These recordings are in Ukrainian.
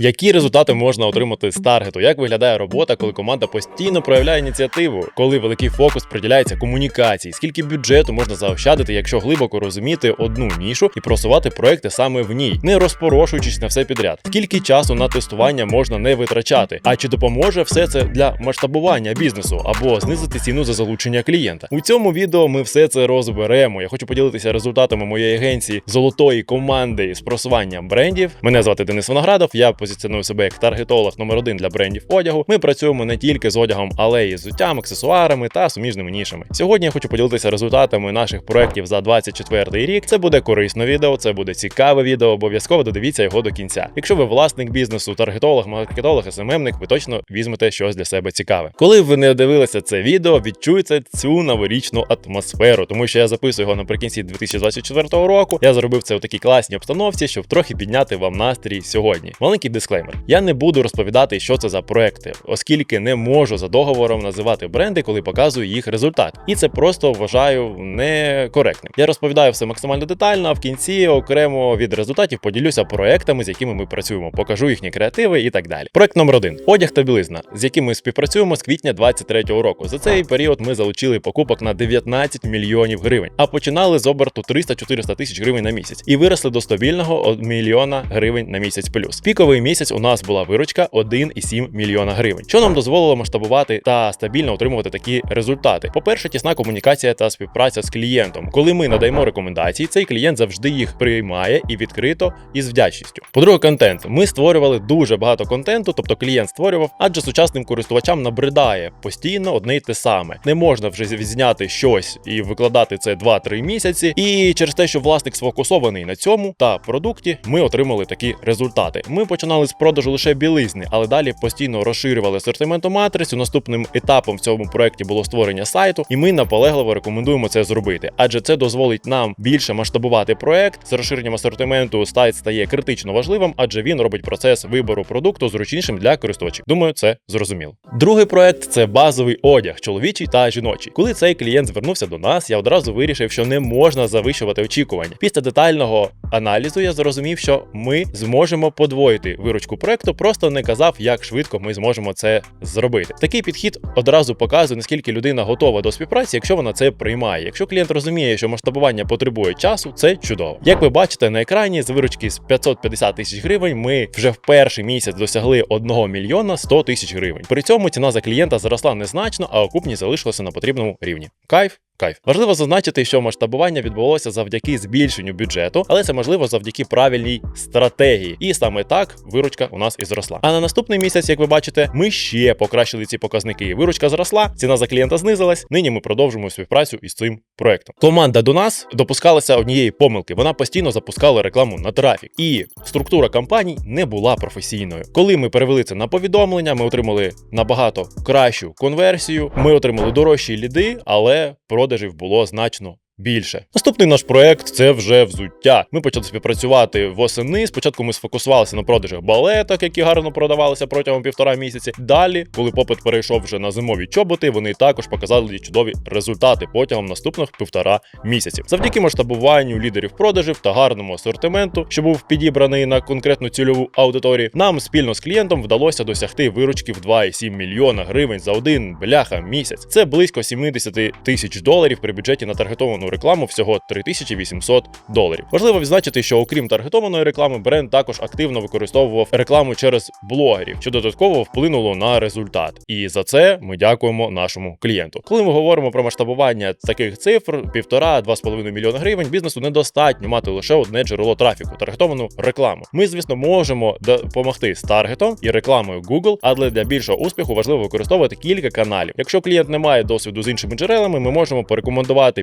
Які результати можна отримати з таргету? Як виглядає робота, коли команда постійно проявляє ініціативу, коли великий фокус приділяється комунікації? Скільки бюджету можна заощадити, якщо глибоко розуміти одну нішу і просувати проекти саме в ній, не розпорошуючись на все підряд? Скільки часу на тестування можна не витрачати? А чи допоможе все це для масштабування бізнесу або знизити ціну за залучення клієнта? У цьому відео ми все це розберемо. Я хочу поділитися результатами моєї агенції золотої команди з просуванням брендів. Мене звати Денис Виноградов. Я позиціоную себе як таргетолог номер один для брендів одягу. Ми працюємо не тільки з одягом, але й з взуттям, аксесуарами та суміжними нішами. Сьогодні я хочу поділитися результатами наших проєктів за 24 рік. Це буде корисне відео, це буде цікаве відео. Обов'язково додивіться його до кінця. Якщо ви власник бізнесу, таргетолог, маркетолог, СММник, ви точно візьмете щось для себе цікаве. Коли ви не дивилися це відео, відчуєте цю новорічну атмосферу, тому що я записую його наприкінці 2024 року. Я зробив це у такій класній обстановці, щоб трохи підняти вам настрій сьогодні. Маленький дисклеймер: я не буду розповідати, що це за проекти, оскільки не можу за договором називати бренди, коли показую їх результат. І це просто вважаю некоректним. Я розповідаю все максимально детально, а в кінці окремо від результатів поділюся проектами, з якими ми працюємо, покажу їхні креативи і так далі. Проект номер один одяг та білизна, з яким ми співпрацюємо з квітня 23-го року. За цей період ми залучили покупок на 19 мільйонів гривень, а починали з оберту 300-400 тисяч гривень на місяць і виросли до стабільного мільйона гривень на місяць плюс. Піковий місяць у нас була виручка 1,7 мільйона гривень, що нам дозволило масштабувати та стабільно отримувати такі результати. По-перше, тісна комунікація та співпраця з клієнтом. Коли ми надаємо рекомендації, цей клієнт завжди їх приймає і відкрито і з вдячністю. По-друге, контент. Ми створювали дуже багато контенту, тобто клієнт створював, адже сучасним користувачам набридає постійно одне й те саме. Не можна вже відзняти щось і викладати це 2-3 місяці. І через те, що власник сфокусований на цьому та продукті, ми отримали такі результати. Ми починали з продажу лише білизни, але далі постійно розширювали асортименту матрицю. Наступним етапом в цьому проекті було створення сайту, і ми наполегливо рекомендуємо це зробити, адже це дозволить нам більше масштабувати проект з розширенням асортименту. Сайт стає критично важливим, адже він робить процес вибору продукту зручнішим для користувачів. Думаю, це зрозуміло. Другий проект це базовий одяг, чоловічий та жіночий. Коли цей клієнт звернувся до нас, я одразу вирішив, що не можна завищувати очікування. Після детального аналізу я зрозумів, що ми зможемо подвоїти виручку проекту, просто не казав, як швидко ми зможемо це зробити. Такий підхід одразу показує, наскільки людина готова до співпраці, якщо вона це приймає. Якщо клієнт розуміє, що масштабування потребує часу, це чудово. Як ви бачите на екрані, з виручки з 550 тисяч гривень ми вже в перший місяць досягли 1 мільйона 100 тисяч гривень. При цьому ціна за клієнта зросла незначно, а окупність залишилася на потрібному рівні. Кайф. Кайф. Важливо зазначити, що масштабування відбулося завдяки збільшенню бюджету, але це можливо завдяки правильній стратегії. І саме так виручка у нас і зросла. А на наступний місяць, як ви бачите, ми ще покращили ці показники. Виручка зросла, ціна за клієнта знизилась. Нині ми продовжуємо співпрацю із цим проектом. Команда до нас допускалася однієї помилки. Вона постійно запускала рекламу на трафік, і структура кампаній не була професійною. Коли ми перевели це на повідомлення, ми отримали набагато кращу конверсію. Ми отримали дорожчі ліди, але продажів було значно. Більше наступний наш проект це вже взуття. Ми почали співпрацювати восени. Спочатку ми сфокусувалися на продажах балеток, які гарно продавалися протягом півтора місяці. Далі, коли попит перейшов вже на зимові чоботи, вони також показали чудові результати протягом наступних півтора місяців. Завдяки масштабуванню лідерів продажів та гарному асортименту, що був підібраний на конкретну цільову аудиторію, нам спільно з клієнтом вдалося досягти виручки в 2,7 мільйона гривень за один бляха місяць. Це близько 70 тисяч доларів при бюджеті на таргетовану рекламу всього 3800 доларів. Важливо відзначити, що окрім таргетованої реклами, бренд також активно використовував рекламу через блогерів, що додатково вплинуло на результат. І за це ми дякуємо нашому клієнту. Коли ми говоримо про масштабування таких цифр, півтора-два з половиною мільйона гривень, бізнесу недостатньо мати лише одне джерело трафіку таргетовану рекламу. Ми, звісно, можемо допомогти з таргетом і рекламою Google, але для більшого успіху важливо використовувати кілька каналів. Якщо клієнт не має досвіду з іншими джерелами, ми можемо порекомендувати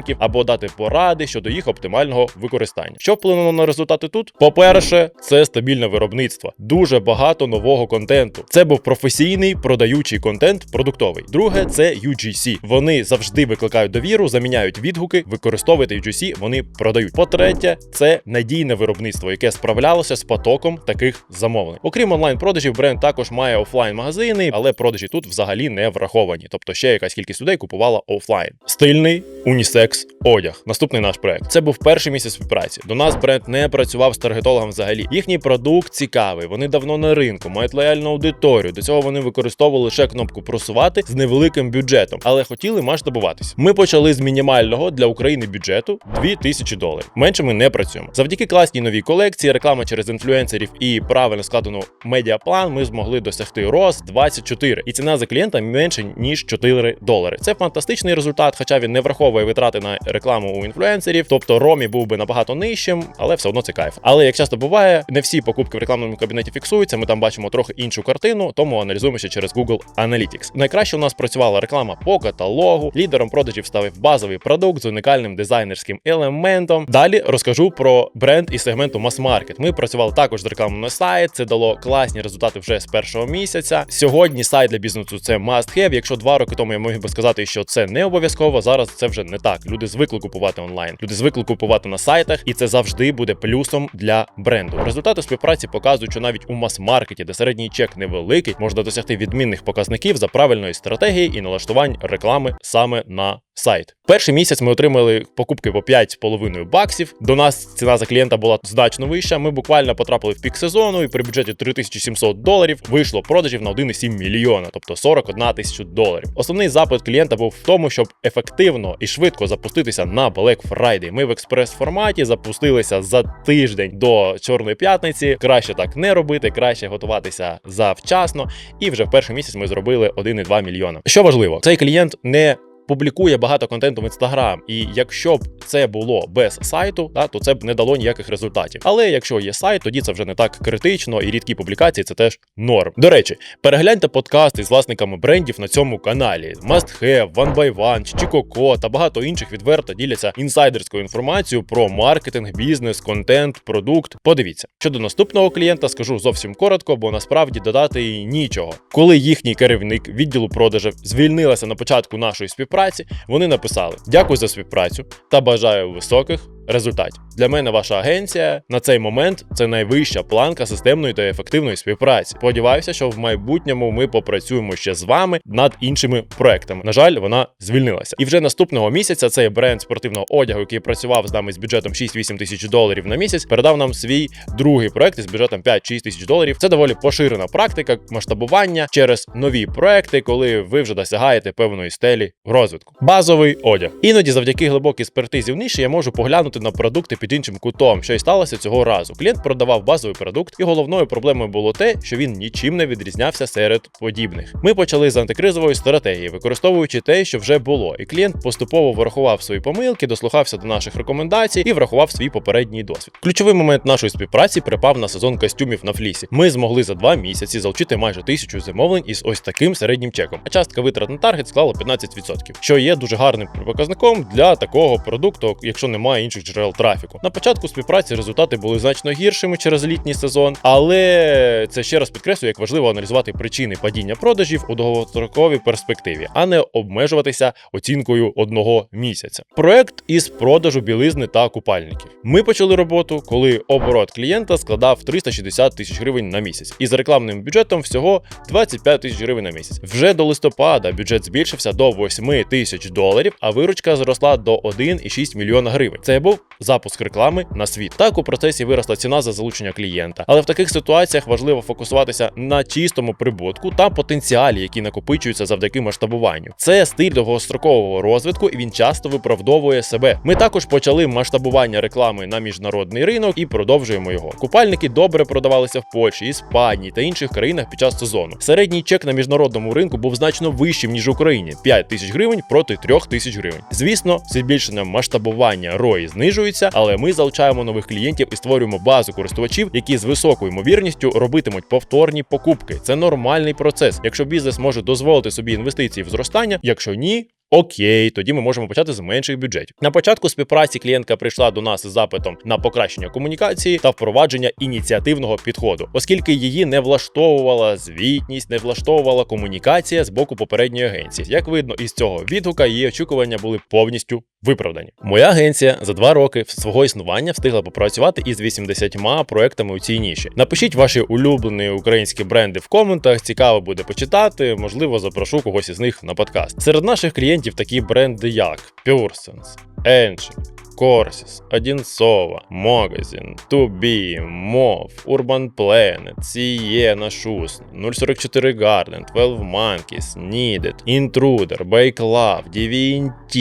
підрядників або дати поради щодо їх оптимального використання. Що вплинуло на результати тут? По-перше, це стабільне виробництво, дуже багато нового контенту. Це був професійний продаючий контент, продуктовий. Друге, це UGC. Вони завжди викликають довіру, заміняють відгуки, використовуйте UGC, вони продають. По-третє, це надійне виробництво, яке справлялося з потоком таких замовлень. Окрім онлайн-продажів, бренд також має офлайн-магазини, але продажі тут взагалі не враховані. Тобто ще якась кількість людей купувала офлайн. Стильний унісекс Flex Одяг. Наступний наш проект. Це був перший місяць співпраці. До нас бренд не працював з таргетологом взагалі. Їхній продукт цікавий. Вони давно на ринку, мають лояльну аудиторію. До цього вони використовували лише кнопку просувати з невеликим бюджетом, але хотіли масштабуватись. Ми почали з мінімального для України бюджету 2000 доларів. Менше ми не працюємо. Завдяки класній новій колекції, реклама через інфлюенсерів і правильно складену медіаплан. Ми змогли досягти рост 24. І ціна за клієнта менше ніж 4 долари. Це фантастичний результат, хоча він не враховує витрати на рекламу у інфлюенсерів. Тобто Ромі був би набагато нижчим, але все одно це кайф. Але як часто буває, не всі покупки в рекламному кабінеті фіксуються. Ми там бачимо трохи іншу картину, тому аналізуємо ще через Google Analytics. Найкраще у нас працювала реклама по каталогу. Лідером продажів став базовий продукт з унікальним дизайнерським елементом. Далі розкажу про бренд із сегменту мас-маркет. Ми працювали також з рекламою на сайт. Це дало класні результати вже з першого місяця. Сьогодні сайт для бізнесу це must have. Якщо два роки тому я міг би сказати, що це не обов'язково. Зараз це вже не так. Люди звикли купувати онлайн. Люди звикли купувати на сайтах, і це завжди буде плюсом для бренду. Результати співпраці показують, що навіть у мас-маркеті, де середній чек невеликий, можна досягти відмінних показників за правильної стратегії і налаштувань реклами саме на сайт. Перший місяць ми отримали покупки по 5,5 баксів. До нас ціна за клієнта була значно вища. Ми буквально потрапили в пік сезону, і при бюджеті 3700 доларів вийшло продажів на 1,7 мільйона, тобто 41 тисячу доларів. Основний запит клієнта був в тому, щоб ефективно і швидко запуститися на Black Friday. Ми в експрес-форматі запустилися за тиждень до Чорної п'ятниці. Краще так не робити, краще готуватися завчасно. І вже в перший місяць ми зробили 1,2 мільйона. Що важливо, цей клієнт не публікує багато контенту в інстаграм, і якщо б це було без сайту, да, то це б не дало ніяких результатів. Але якщо є сайт, тоді це вже не так критично, і рідкі публікації це теж норм. До речі, перегляньте подкасти з власниками брендів на цьому каналі. Must Have, One by One, Чікоко та багато інших відверто діляться інсайдерською інформацією про маркетинг, бізнес, контент, продукт. Подивіться, щодо наступного клієнта, скажу зовсім коротко, бо насправді додати й нічого. Коли їхній керівник відділу продажів звільнилася на початку нашої співпраці, вони написали: Дякую за співпрацю та бажаю високих результатів. Для мене ваша агенція на цей момент це найвища планка системної та ефективної співпраці. Сподіваюся, що в майбутньому ми попрацюємо ще з вами над іншими проектами. На жаль, вона звільнилася. І вже наступного місяця цей бренд спортивного одягу, який працював з нами з бюджетом 6-8 тисяч доларів на місяць, передав нам свій другий проект із бюджетом 5-6 тисяч доларів. Це доволі поширена практика масштабування через нові проекти, коли ви вже досягаєте певної стелі розвитку. Базовий одяг. Іноді, завдяки глибокій експертизі в ніші, я можу поглянути на продукти під іншим кутом, що й сталося цього разу. Клієнт продавав базовий продукт, і головною проблемою було те, що він нічим не відрізнявся серед подібних. Ми почали з антикризової стратегії, використовуючи те, що вже було, і клієнт поступово врахував свої помилки, дослухався до наших рекомендацій і врахував свій попередній досвід. Ключовий момент нашої співпраці припав на сезон костюмів на флісі. Ми змогли за два місяці залучити майже тисячу замовлень із ось таким середнім чеком. А частка витрат на таргет склала 15%, що є дуже гарним показником для такого продукту, якщо немає інших джерел трафіку. На початку співпраці результати були значно гіршими через літній сезон, але це ще раз підкреслює, як важливо аналізувати причини падіння продажів у довгостроковій перспективі, а не обмежуватися оцінкою одного місяця. Проект із продажу білизни та купальників. Ми почали роботу, коли оборот клієнта складав 360 тисяч гривень на місяць, і з рекламним бюджетом всього 25 тисяч гривень на місяць. Вже до листопада бюджет збільшився до 8 тисяч доларів, а виручка зросла до 1,6 мільйона гривень. Це був запуск реклами на світ. Так у процесі виросла ціна за залучення клієнта. Але в таких ситуаціях важливо фокусуватися на чистому прибутку та потенціалі, які накопичуються завдяки масштабуванню. Це стиль довгострокового розвитку, і він часто виправдовує себе. Ми також почали масштабування реклами на міжнародний ринок і продовжуємо його. Купальники добре продавалися в Польщі, Іспанії та інших країнах під час сезону. Середній чек на міжнародному ринку був значно вищим ніж в Україні 5 тисяч гривень проти 3 тисяч гривень. Звісно, з збільшенням масштабування ROI знижується, але ми залучаємо нових клієнтів і створюємо базу користувачів, які з високою ймовірністю робитимуть повторні покупки. Це нормальний процес. Якщо бізнес може дозволити собі інвестиції в зростання, якщо ні. Окей, тоді ми можемо почати з менших бюджетів. На початку співпраці клієнтка прийшла до нас із запитом на покращення комунікації та впровадження ініціативного підходу, оскільки її не влаштовувала звітність, не влаштовувала комунікація з боку попередньої агенції. Як видно, із цього відгука її очікування були повністю виправдані. Моя агенція за два роки свого існування встигла попрацювати із 80 проектами у цій ніші. Напишіть ваші улюблені українські бренди в коментах. Цікаво буде почитати. Можливо, запрошу когось із них на подкаст. Серед наших клієнтів такі бренди, як PureSense, Enchi, Corsys, Одінцова, To Be, Mov, Urban Planet, Sienna Shoes, 044 Garden, 12 Monkeys, Needed, Intruder, Bake Love, DVNT,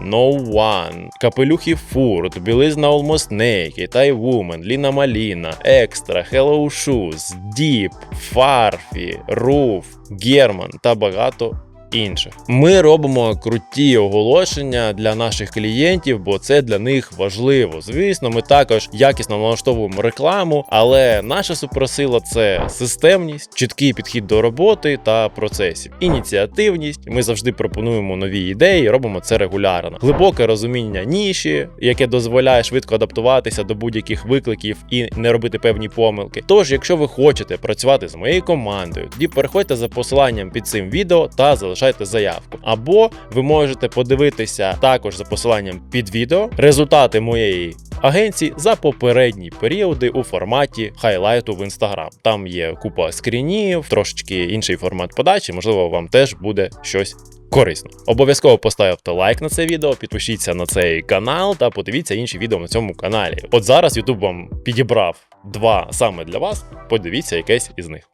No One, Капелюхи Фурт, Білизна Almost Naked, I Woman, Ліна Маліна, Extra, Hello Shoes, Deep, Farfy, Roof, Герман та багато інших. Ми робимо круті оголошення для наших клієнтів, бо це для них важливо. Звісно, ми також якісно налаштовуємо рекламу, але наша суперсила це системність, чіткий підхід до роботи та процесів, ініціативність. Ми завжди пропонуємо нові ідеї, робимо це регулярно. Глибоке розуміння ніші, яке дозволяє швидко адаптуватися до будь-яких викликів і не робити певні помилки. Тож, якщо ви хочете працювати з моєю командою, тоді переходьте за посиланням під цим відео та залишайте заявку. Або ви можете подивитися також за посиланням під відео результати моєї агенції за попередні періоди у форматі хайлайту в інстаграм. Там є купа скрінів, трошечки інший формат подачі. Можливо, вам теж буде щось. Корисно. Обов'язково поставте лайк на це відео, підпишіться на цей канал та подивіться інші відео на цьому каналі. От зараз YouTube вам підібрав два саме для вас. Подивіться якесь із них.